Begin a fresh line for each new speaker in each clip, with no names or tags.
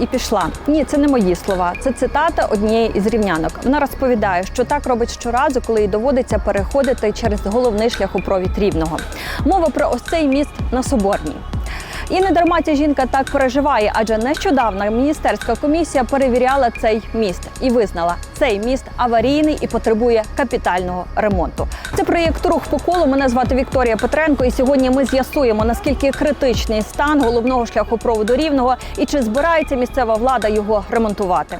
і пішла. Ні, це не мої слова. Це цитата однієї із рівнянок. Вона розповідає, що так робить щоразу, коли їй доводиться переходити через головний шляхопровід рівного. Мова про ось цей міст на Соборній. І не дарма ця жінка так переживає, адже нещодавно міністерська комісія перевіряла цей міст і визнала, цей міст аварійний і потребує капітального ремонту. Це проєкт рух по колу. Мене звати Вікторія Петренко. І сьогодні ми з'ясуємо наскільки критичний стан головного шляхопроводу рівного і чи збирається місцева влада його ремонтувати.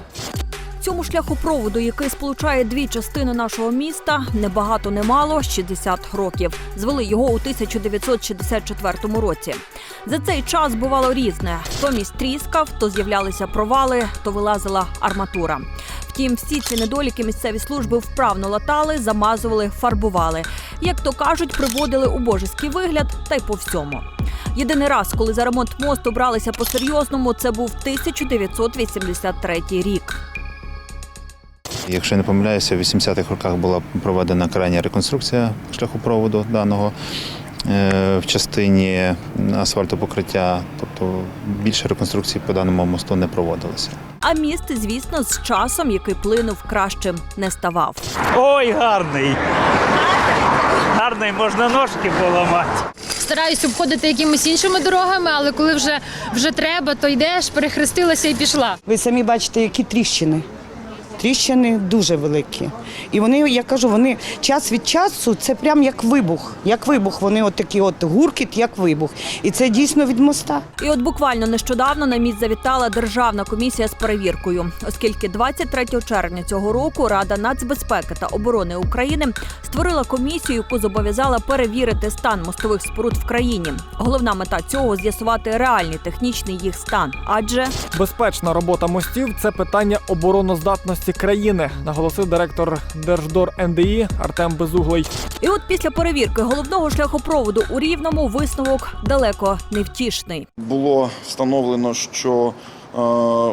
Цьому шляхопроводу, який сполучає дві частини нашого міста, не багато не мало 60 років. Звели його у 1964 році. За цей час бувало різне: то міст тріскав, то з'являлися провали, то вилазила арматура. Втім, всі ці недоліки місцеві служби вправно латали, замазували, фарбували. Як то кажуть, приводили у божеський вигляд та й по всьому. Єдиний раз, коли за ремонт мосту бралися по-серйозному, це був 1983 рік.
Якщо не помиляюся, в 80-х роках була проведена крайня реконструкція шляхопроводу даного е, в частині асфальтопокриття, тобто більше реконструкцій по даному мосту не проводилося.
А міст, звісно, з часом, який плинув кращим, не ставав.
Ой, гарний. Гарний, можна ножки поламати.
Стараюсь обходити якимись іншими дорогами, але коли вже, вже треба, то йдеш, перехрестилася і пішла.
Ви самі бачите, які тріщини. Тріщини дуже великі. І вони, я кажу, вони час від часу це прям як вибух. Як вибух, вони от такі от гуркіт, як вибух. І це дійсно від моста.
І от буквально нещодавно на місць завітала державна комісія з перевіркою, оскільки 23 червня цього року Рада нацбезпеки та оборони України створила комісію, яку зобов'язала перевірити стан мостових споруд в країні. Головна мета цього з'ясувати реальний технічний їх стан, адже
Безпечна робота мостів це питання обороноздатності країни, наголосив директор Держдор НДІ Артем Безуглий.
і от після перевірки головного шляхопроводу у рівному висновок далеко не втішний.
було встановлено, що е,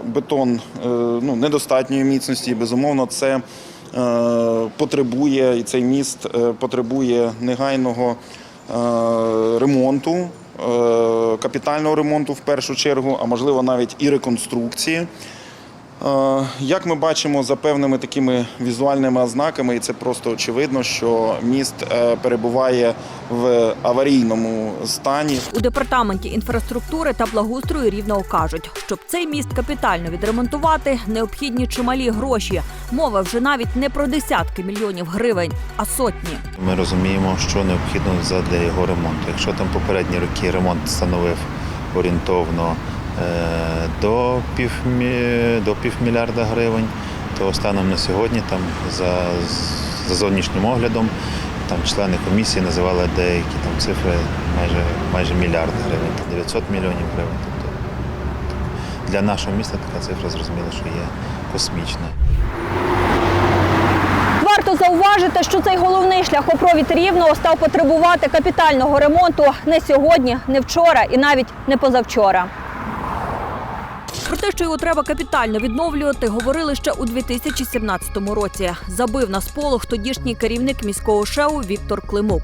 бетон е, ну, недостатньої міцності, і безумовно, це е, потребує, і цей міст е, потребує негайного е, ремонту, капітального ремонту в першу чергу, а можливо навіть і реконструкції. Е, Як ми бачимо за певними такими візуальними ознаками, і це просто очевидно, що міст е, перебуває в аварійному стані.
У департаменті інфраструктури та благоустрою рівного кажуть, щоб цей міст капітально відремонтувати, необхідні чималі гроші. Мова вже навіть не про десятки мільйонів гривень, а сотні.
Ми розуміємо, що необхідно для його ремонту. Якщо там попередні роки ремонт становив орієнтовно до, півмі- до півмільярда гривень, то станом на сьогодні там за, за зовнішнім оглядом там члени комісії називали деякі там цифри майже, майже мільярд гривень, там 900 мільйонів гривень. Тобто для нашого міста така цифра зрозуміло, що є космічна.
Варто зауважити, що цей головний шляхопровід рівного став потребувати капітального ремонту не сьогодні, не вчора і навіть не позавчора. Про те, що його треба капітально відновлювати, говорили ще у 2017 році. Забив на сполох тодішній керівник міського ШЕУ Віктор Климук.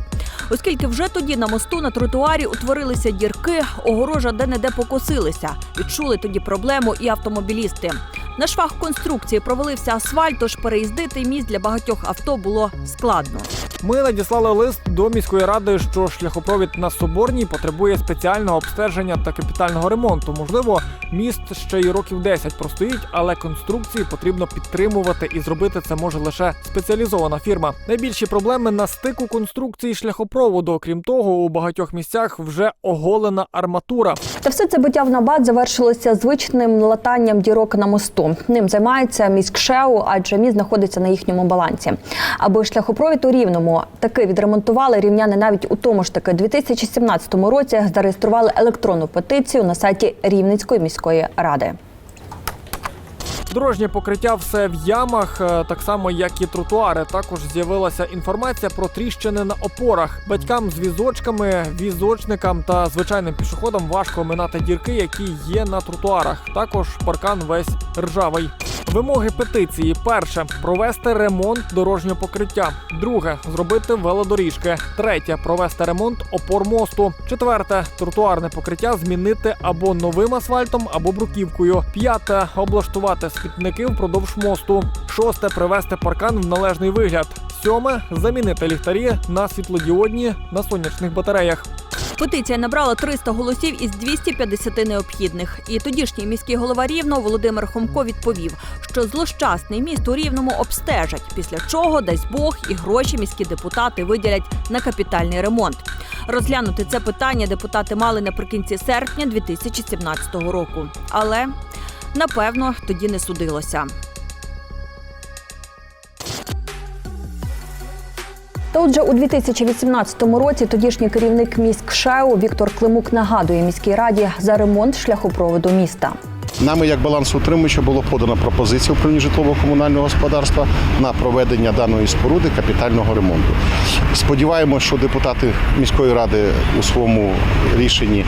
Оскільки вже тоді на мосту на тротуарі утворилися дірки, огорожа де-не-де покосилися. Відчули тоді проблему і автомобілісти. На швах конструкції провалився асфальт, тож переїздити міст для багатьох авто було складно.
Ми надіслали лист до міської ради, що шляхопровід на Соборній потребує спеціального обстеження та капітального ремонту. Можливо, міст ще й років 10 простоїть, але конструкції потрібно підтримувати і зробити це може лише спеціалізована фірма. Найбільші проблеми на стику конструкції шляхопроводу. Окрім того, у багатьох місцях вже оголена арматура.
Та все це биття в набат завершилося звичним латанням дірок на мосту. Ним займається міськшеу, адже міст знаходиться на їхньому балансі. Аби шляхопровід у рівному таки відремонтували рівняни навіть у тому ж таки 2017 році зареєстрували електронну петицію на сайті Рівненської міської ради.
Дорожнє покриття все в ямах, е, так само як і тротуари. Також з'явилася інформація про тріщини на опорах. Батькам з візочками, візочникам та звичайним пішоходам важко оминати дірки, які є на тротуарах. Також паркан весь ржавий. Вимоги петиції: перше провести ремонт дорожнього покриття. Друге зробити велодоріжки. Третє провести ремонт опор мосту. Четверте тротуарне покриття змінити або новим асфальтом, або бруківкою. П'яте облаштувати смітники впродовж мосту. Шосте привести паркан в належний вигляд. Сьоме замінити ліхтарі на світлодіодні на сонячних батареях.
Петиція набрала 300 голосів із 250 необхідних. І тодішній міський голова Рівного Володимир Хомко відповів, що злощасний міст у Рівному обстежать, після чого дасть Бог і гроші міські депутати виділять на капітальний ремонт. Розглянути це питання депутати мали наприкінці серпня 2017 року. Але напевно тоді не судилося. Та отже, у 2018 році тодішній керівник міськшеу Віктор Климук нагадує міській раді за ремонт шляхопроводу міста.
Нами, як балансоутримувача, було подано пропозиція управління житлово-комунального господарства на проведення даної споруди капітального ремонту. Сподіваємося, що депутати міської ради у своєму рішенні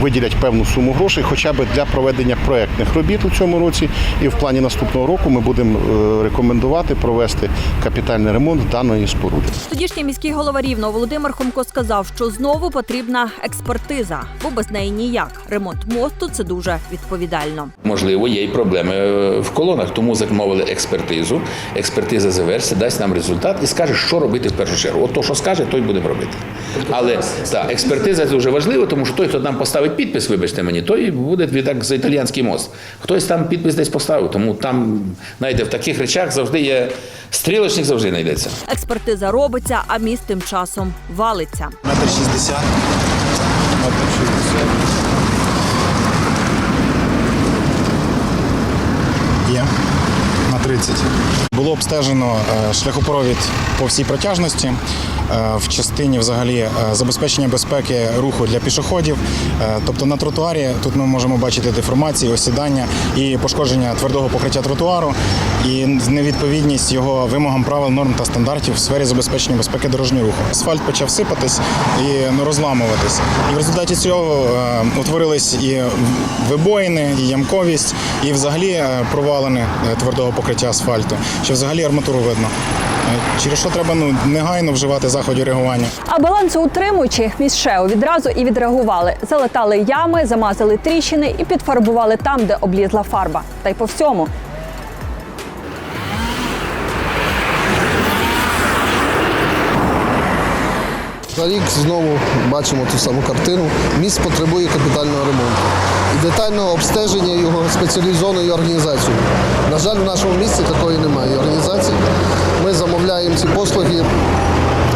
виділять певну суму грошей, хоча б для проведення проектних робіт у цьому році. І в плані наступного року ми будемо е, рекомендувати провести капітальний ремонт даної споруди.
Тодішній міський голова Рівного Володимир Хомко сказав, що знову потрібна експертиза, бо без неї ніяк. Ремонт мосту це дуже відповідально.
Можливо, є й проблеми е, в колонах, тому замовили експертизу. Експертиза завершиться, дасть нам результат і скаже, що робити в першу чергу. От то, що скаже, той будемо робити. Але так, експертиза це дуже важливо, тому що той, хто там поставить підпис, вибачте мені, той буде відтак за італіянський мост. Хтось там підпис десь поставив, тому там, знаєте, в таких речах завжди є стрілочник, завжди знайдеться.
Експертиза робиться, а міст тим часом валиться.
Метр шістдесят. Метр шістдесят.
Є на 30. Було обстежено е, шляхопровід по всій протяжності е, в частині взагалі е, забезпечення безпеки руху для пішоходів. Тобто на тротуарі тут ми можемо бачити деформації, осідання і пошкодження твердого покриття тротуару і невідповідність його вимогам правил норм та стандартів в сфері забезпечення безпеки дорожнього руху. Асфальт почав сипатись і ну, розламуватись. І в результаті цього утворились і вибоїни, і ямковість, і взагалі провалини твердого покриття асфальту, що взагалі арматуру видно. Е, Через що треба ну, негайно вживати заходів реагування.
А балансоутримуючі міськшеу відразу і відреагували. Залатали ями, замазали тріщини і підфарбували там, де облізла фарба. Та й по всьому.
За рік знову бачимо ту саму картину. Міст потребує капітального ремонту і детального обстеження його спеціалізованою організацією. На жаль, в нашому місті такої немає організації. Ми замовляємо ці послуги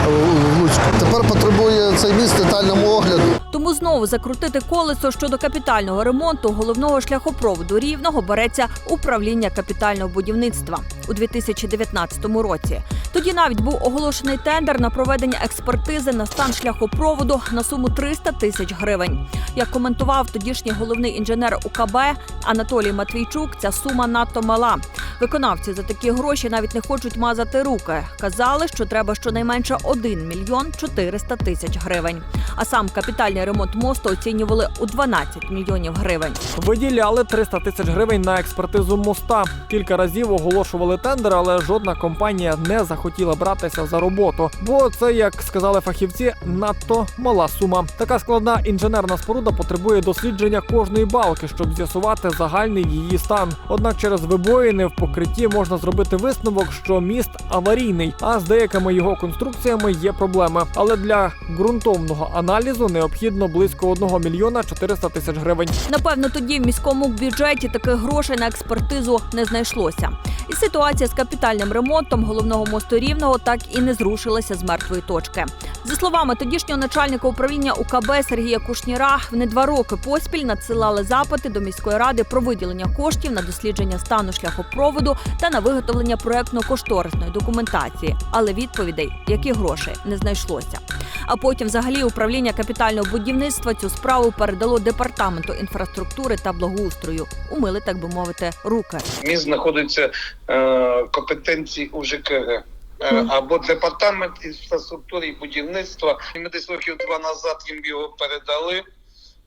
в Луцьку. Тепер потребує цей міст детальному огляду.
Тому знову закрутити колесо щодо капітального ремонту головного шляхопроводу рівного береться управління капітального будівництва у 2019 році. Тоді навіть був оголошений тендер на проведення експертизи на стан шляхопроводу на суму 300 тисяч гривень. Як коментував тодішній головний інженер УКБ Анатолій Матвійчук, ця сума надто мала. Виконавці за такі гроші навіть не хочуть мазати руки. Казали, що треба щонайменше 1 мільйон 400 тисяч гривень. А сам капітальний ремонт мосту оцінювали у 12 мільйонів гривень.
Виділяли 300 тисяч гривень на експертизу моста. Кілька разів оголошували тендер, але жодна компанія не захотіла братися за роботу. Бо це, як сказали фахівці, надто мала сума. Така складна інженерна споруда потребує дослідження кожної балки, щоб з'ясувати загальний її стан. Однак через вибоїни в покритті можна зробити висновок, що міст аварійний, а з деякими його конструкціями є проблеми. Але для ґрунтовного аналізу необхідно близько 1 мільйона 400 тисяч гривень.
Напевно, тоді в міському бюджеті таких грошей на експертизу не знайшлося. І ситуація з капітальним ремонтом головного мосту рівного так і не зрушилася з мертвої точки. За словами тодішнього начальника управління УКБ Сергія Кушніра, вони два роки поспіль надсилали запити до міської ради про виділення коштів на дослідження стану шляхопроводу та на виготовлення проектно-кошторисної документації. Але відповідей, які гроші, не знайшлося. А потім, взагалі, управління капітального будівництва цю справу передало департаменту інфраструктури та благоустрою. Умили, так би мовити, руки.
Міст знаходиться е, компетенції УЖКГ. ЖКГ Або департамент інфраструктури і будівництва. Ми десь років два назад їм його передали.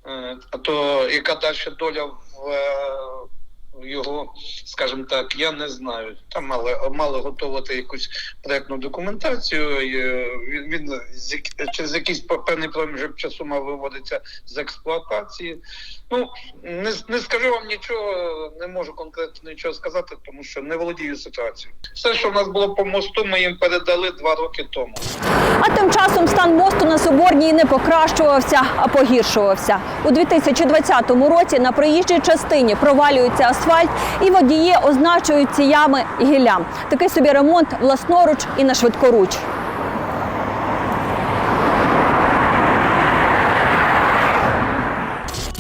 Е, то яка далі доля в, е, його, скажімо так, я не знаю. Там мали, мали готувати якусь проектну документацію. і, е, Він, він через якийсь певний проміжок часу мав виводитися з експлуатації. Ну не, не скажу вам нічого, не можу конкретно нічого сказати, тому що не володію ситуацією. Все, що в нас було по мосту, ми їм передали два роки тому.
А тим часом стан мосту на Соборній не покращувався, а погіршувався. У 2020 році на проїжджій частині провалюється асфальт, і водії означують ці ями гілям. Такий собі ремонт власноруч і на швидкоруч.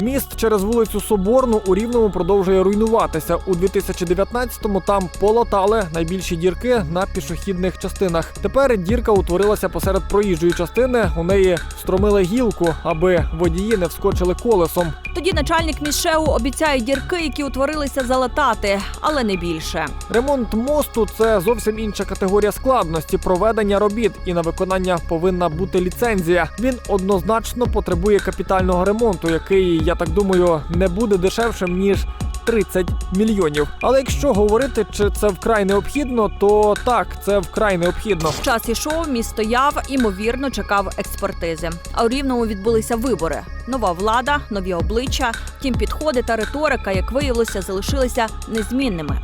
Міст через вулицю Соборну у Рівному продовжує руйнуватися. У 2019-му там полатали найбільші дірки на пішохідних частинах. Тепер дірка утворилася посеред проїжджої частини. У неї стромили гілку, аби водії не вскочили колесом. Тоді начальник міщеу обіцяє дірки, які утворилися, залатати, але не більше. Ремонт мосту це зовсім інша категорія складності проведення робіт, і на виконання повинна бути ліцензія. Він однозначно потребує капітального ремонту, який, я так думаю, не буде дешевшим ніж 30 мільйонів. Але якщо говорити, чи це вкрай необхідно, то так, це вкрай необхідно.
Час ішов, міст стояв, імовірно, чекав експертизи. А у Рівному відбулися вибори. Нова влада, нові обличчя. Втім, підходи та риторика, як виявилося, залишилися незмінними.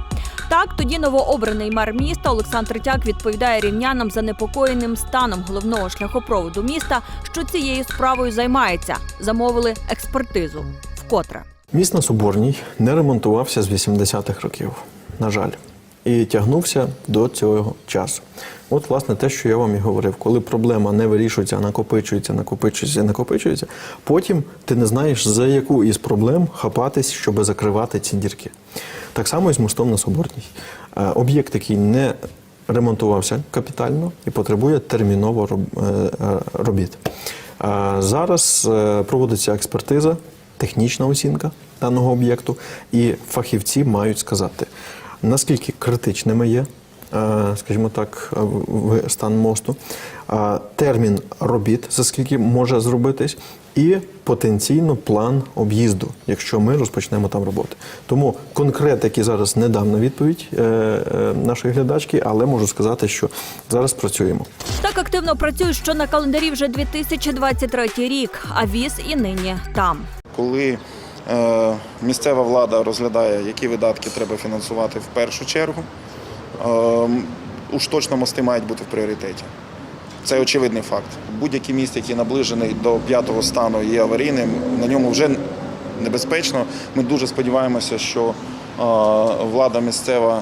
Так, тоді новообраний мер міста Олександр Третяк відповідає рівнянам занепокоєним станом головного шляхопроводу міста, що цією справою займається. Замовили експертизу. Вкотре.
Міст на Соборній не ремонтувався з 80-х років, на жаль, і тягнувся до цього часу. От, власне, те, що я вам і говорив, коли проблема не вирішується, а накопичується, накопичується, накопичується, потім ти не знаєш, за яку із проблем хапатись, щоб закривати ці дірки. Так само і з мостом на Соборній. Е, Об'єкт, який не ремонтувався капітально і потребує терміново е, е, робіт. Зараз проводиться експертиза, технічна оцінка даного об'єкту, і фахівці мають сказати, наскільки критичними є, е, скажімо так, в- стан мосту, е, термін робіт, за скільки може зробитись, і потенційно план об'їзду, якщо ми розпочнемо там роботи. Тому конкретики зараз не дам на відповідь е, е, нашої глядачки, але можу сказати, що зараз працюємо.
Так активно працюють, що на календарі вже 2023 рік, а віз і нині там.
Коли е, місцева влада розглядає, які видатки треба фінансувати в першу чергу, е, уж точно мости мають бути в пріоритеті. Це очевидний факт. Будь-який міст, який наближений до п'ятого стану, є аварійним, на ньому вже небезпечно. Ми дуже сподіваємося, що е, влада місцева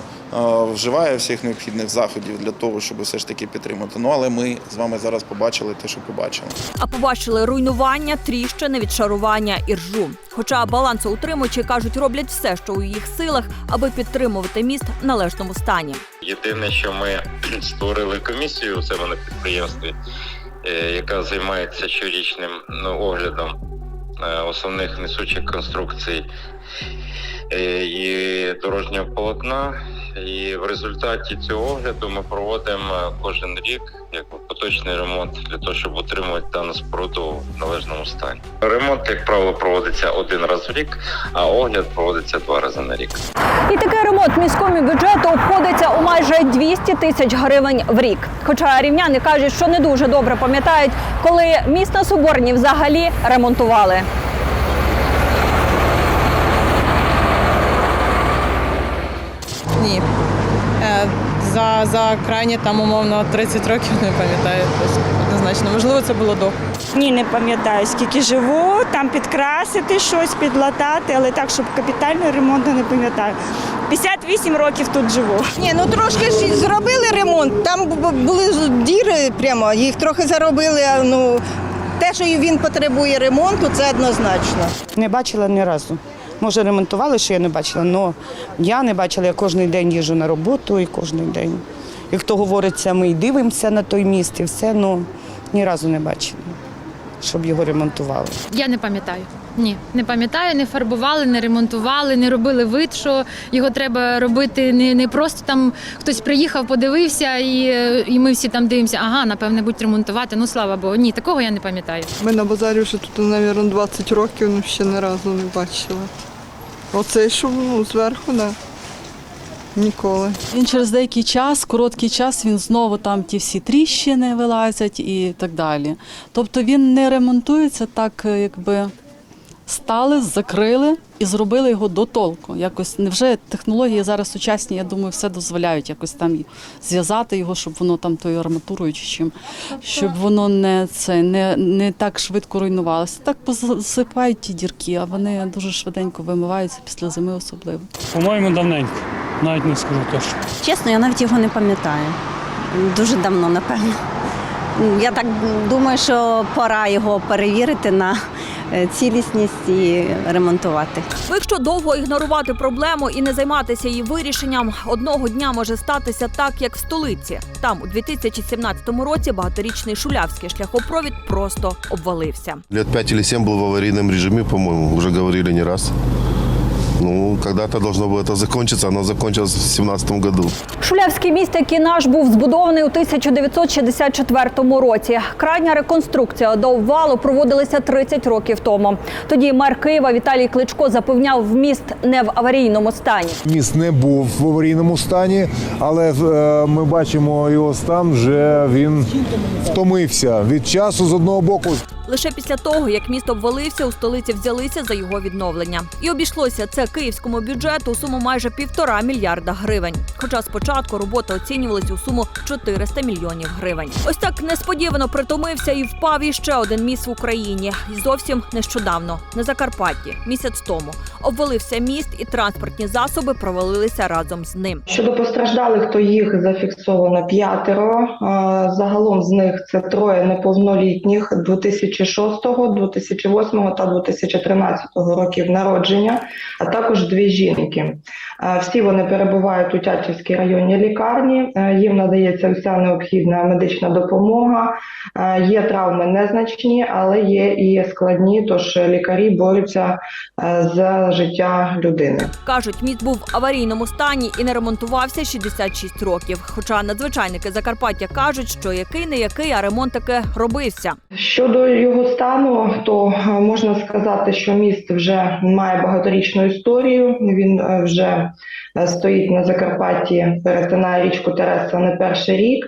вживає всіх необхідних заходів для того, щоб все ж таки підтримати. Ну але ми з вами зараз побачили те, що побачили.
А побачили руйнування, тріщини, відшарування і ржу. Хоча балансоутримувачі кажуть, роблять все, що у їх силах, аби підтримувати міст в належному стані.
Єдине, що ми створили комісію у себе на підприємстві, е, яка займається щорічним ну, оглядом е, основних несучих конструкцій е, і дорожнього полотна. І в результаті цього огляду ми проводимо е, кожен рік якби поточний ремонт для того, щоб утримувати дану споруду в належному стані. Ремонт, як правило, проводиться один раз в рік, а огляд проводиться два рази на рік.
І такий ремонт міському бюджету обходиться у майже 200 тисяч гривень в рік. Хоча рівняни кажуть, що не дуже добре пам'ятають, коли міст на Соборні взагалі ремонтували.
Ні. Е, За, за крайні там умовно 30 років не пам'ятаю однозначно. Можливо, це було до.
Ні, не пам'ятаю, скільки живу, там підкрасити щось, підлатати, але так, щоб капітальний ремонт не пам'ятаю. 58 років тут живу.
Ні, ну трошки ж зробили ремонт. Там були діри прямо, їх трохи заробили. Ну те, що він потребує ремонту, це однозначно.
Не бачила ні разу. Може, ремонтували, що я не бачила, але я не бачила, я кожен день їжджу на роботу і кожен день. Як то говориться, ми й дивимося на той міст і все, ну ні разу не бачила, щоб його ремонтували.
Я не пам'ятаю. Ні, не пам'ятаю, не фарбували, не ремонтували, не робили вид, що його треба робити не, не просто там хтось приїхав, подивився, і, і ми всі там дивимося, ага, напевне, будуть ремонтувати. Ну слава Богу. Ні, такого я не пам'ятаю.
Ми на базарі вже тут, мабуть, 20 років, ну ще ні разу не бачила.
Оцей, що ну, зверху, да. Ніколи.
Він через деякий час, короткий час, він знову там ті всі тріщини вилазять і так далі. Тобто він не ремонтується так, якби стали, закрили і зробили його до толку. Якось невже технології зараз сучасні, я думаю, все дозволяють якось там зв'язати його, щоб воно там тою арматурою чи чим, щоб воно не це не, не так швидко руйнувалося. Так посипають ті дірки, а вони дуже швиденько вимиваються після зими особливо.
По-моєму, давненько. Навіть не скажу точно.
Чесно, я навіть його не пам'ятаю. Дуже давно, напевно. Я так думаю, що пора його перевірити на е, цілісність і ремонтувати.
Бо якщо довго ігнорувати проблему і не займатися її вирішенням, одного дня може статися так, як в столиці. Там у 2017 році багаторічний шулявський шляхопровід просто обвалився.
Лет пять или семь был в аварийном режиме, по-моему, уже говорили не раз. Ну, когда-то должно было это закончиться, оно закончилось в 2017 году.
Шулявський міст, який наш був збудований у 1964 році. Крайня реконструкція до обвалу проводилася 30 років тому. Тоді мер Києва Віталій Кличко запевняв, міст не в аварійному стані.
Міст не був в аварійному стані, але е, ми бачимо його стан. Вже він втомився від часу з одного боку.
Лише після того, як міст обвалився, у столиці взялися за його відновлення. І обійшлося це київському бюджету у суму майже півтора мільярда гривень. Хоча спочатку робота оцінювалася у суму 400 мільйонів гривень. Ось так несподівано притомився і впав іще один міст в Україні. І зовсім нещодавно на Закарпатті, місяць тому, обвалився міст, і транспортні засоби провалилися разом з ним.
Щодо постраждалих, то їх зафіксовано п'ятеро. Загалом з них це троє неповнолітніх 2006, 2008 та 2013 років народження, а також дві жінки. Е, Всі вони перебувають у Тячівській районній лікарні. Е, Їм надається вся необхідна медична допомога. Е, Є травми незначні, але є і складні. Тож лікарі борються за життя людини.
Кажуть, міст був в аварійному стані і не ремонтувався 66 років. Хоча надзвичайники Закарпаття кажуть, що який не який, а ремонт таки робився.
Щодо його стану, то е, можна сказати, що міст вже має багаторічну історію. Він е, вже е, стоїть на Закарпатті, перетинає річку Тереса не перший рік.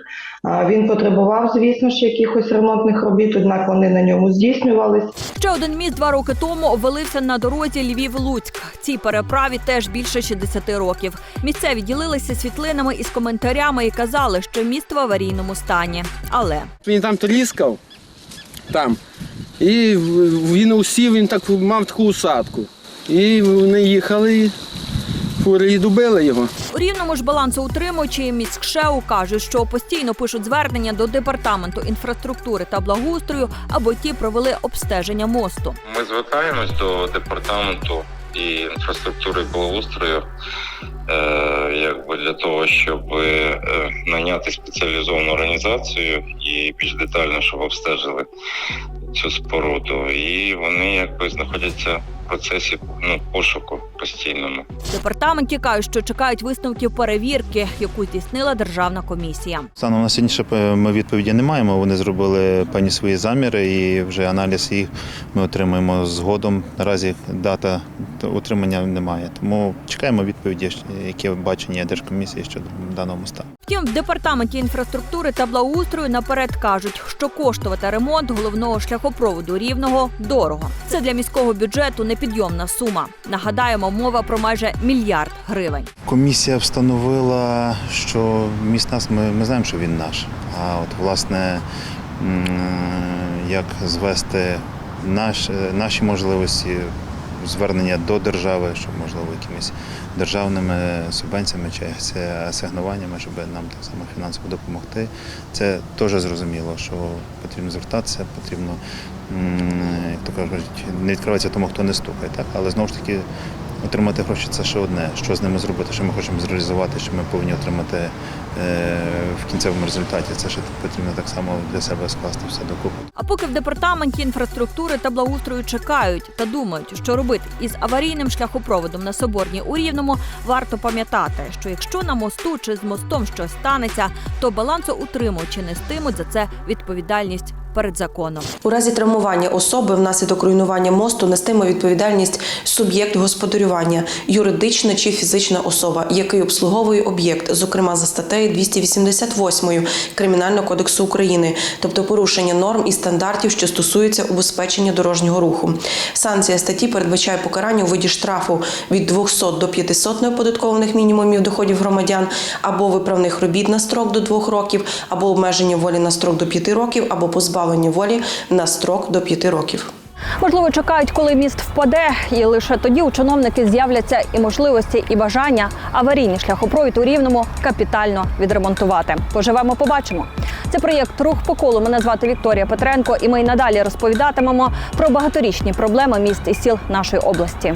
Він потребував, звісно ж, якихось ремонтних робіт, однак вони на ньому здійснювались.
Ще один міст два роки тому обвалився на дорозі Львів-Луцьк. Цій переправі теж більше 60 років. Місцеві ділилися світлинами із коментарями і казали, що міст в аварійному стані. Але
Він там тріскав, там. І він усів, він так мав таку усадку. І вони їхали, і фури і добили його.
у рівному ж балансоутримувачі міськшеу кажуть, що постійно пишуть звернення до департаменту інфраструктури та благоустрою, аби ті провели обстеження мосту.
Ми звертаємось до департаменту і інфраструктури благоустрою, е, якби для того, щоб е, наняти спеціалізовану організацію і більш детально, щоб обстежили цю споруду. І вони якби знаходяться процесі ну, пошуку постійному.
В департаменті кажуть, що чекають висновків перевірки, яку здійснила державна комісія.
Станом на сьогодні ми відповіді не маємо. Вони зробили певні свої заміри, і вже аналіз їх ми отримаємо згодом. Наразі дата отримання немає. Тому чекаємо відповіді, які бачення Держкомісії щодо даного моста.
Втім, в департаменті інфраструктури та благоустрою наперед кажуть, що коштувати ремонт головного шляхопроводу рівного дорого. Це для міського бюджету непідйомна сума. Нагадаємо, мова про майже мільярд гривень.
Комісія встановила, що міст нас ми, ми знаємо, що він наш. А от власне як звести наш, наші можливості звернення до держави, щоб можливо якимись державними субвенціями чи асигнуваннями, щоб нам так само фінансово допомогти. Це теж зрозуміло, що потрібно звертатися, потрібно, як то кажуть, не відкриватися тому, хто не стукає, так але знову ж таки. Отримати гроші це ще одне. Що з ними зробити, що ми хочемо зреалізувати, що ми повинні отримати е, в кінцевому результаті. Це ще потрібно так само для себе скласти все докупи.
А поки в департаменті інфраструктури та благоустрою чекають та думають, що робити із аварійним шляхопроводом на Соборній у Рівному, варто пам'ятати, що якщо на мосту чи з мостом щось станеться, то балансоутримувачі нестимуть за це відповідальність
перед законом.
У разі травмування особи внаслідок руйнування мосту нестиме відповідальність суб'єкт господарювання, юридична чи фізична особа, який обслуговує об'єкт, зокрема за статтею 288 Кримінального кодексу України, тобто порушення норм і стандартів, що стосуються убезпечення дорожнього руху. Санкція статті передбачає покарання у виді штрафу від 200 до 500 неоподаткованих мінімумів доходів громадян або виправних робіт на строк до 2 років, або обмеження волі на строк до 5 років, або позбавлення волі на строк до 5 років.
Можливо, чекають, коли міст впаде, і лише тоді у чиновників з'являться і можливості, і бажання аварійний шляхопровід у рівному капітально відремонтувати. Поживемо, побачимо. Це проєкт Рух по колу. Мене звати Вікторія Петренко, і ми й надалі розповідатимемо про багаторічні проблеми міст і сіл нашої області.